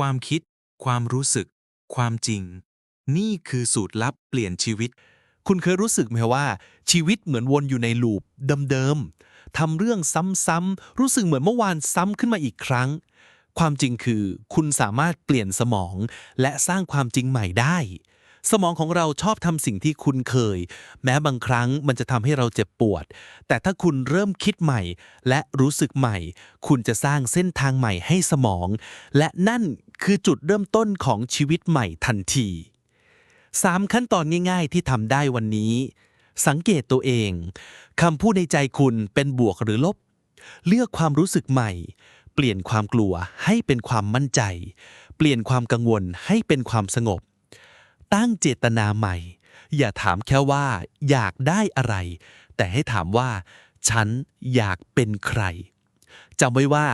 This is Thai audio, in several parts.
ความคิด ความรู้สึก ความจริง นี่คือสูตรลับเปลี่ยนชีวิต คุณเคยรู้สึกไหมว่า ชีวิตเหมือนวนอยู่ในลูปเดิมๆทำเรื่องซ้ำๆรู้สึกเหมือนเมื่อวานซ้ำขึ้นมาอีกครั้ง ความจริงคือ คุณสามารถเปลี่ยนสมอง และสร้างความจริงใหม่ได้สมองของเราชอบทำสิ่งที่คุณเคย แม้บางครั้งมันจะทำให้เราเจ็บปวด แต่ถ้าคุณเริ่มคิดใหม่ และรู้สึกใหม่ คุณจะสร้างเส้นทางใหม่ให้สมอง และนั่น คือจุดเริ่มต้นของชีวิตใหม่ทันทีสามขั้นตอนง่าย ๆ ที่ทำได้วันนี้ สังเกตตัวเองคำพูดในใจคุณเป็นบวกหรือลบ เลือกความรู้สึกใหม่ เปลี่ยนความกลัวให้เป็นความมั่นใจ เปลี่ยนความกังวลให้เป็นความสงบ ตั้งเจตนาใหม่ อย่าถามแค่ว่า อยากได้อะไร แต่ให้ถามว่า ฉันอยากเป็นใครจำไว้ว่า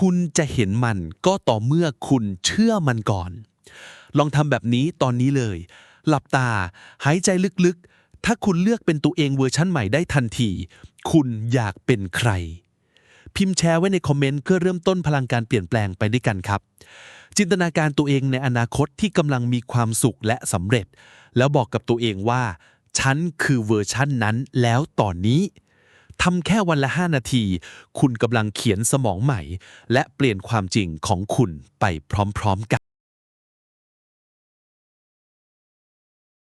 คุณจะเห็นมันก็ต่อเมื่อคุณเชื่อมันก่อน ลองทำแบบนี้ตอนนี้เลย หลับตา หายใจลึกๆ ถ้าคุณเลือกเป็นตัวเองเวอร์ชั่นใหม่ได้ทันที คุณอยากเป็นใคร พิมพ์แชร์ไว้ในคอมเมนต์เพื่อเริ่มต้นพลังการเปลี่ยนแปลงไปด้วยกันครับ จินตนาการตัวเองในอนาคตที่กำลังมีความสุขและสำเร็จ แล้วบอกกับตัวเองว่า ฉันคือเวอร์ชั่นนั้นแล้วตอนนี้ ทำแค่วันละ 5 นาที คุณกำลังเขียนสมองใหม่ และเปลี่ยนความจริงของคุณไปพร้อมๆกัน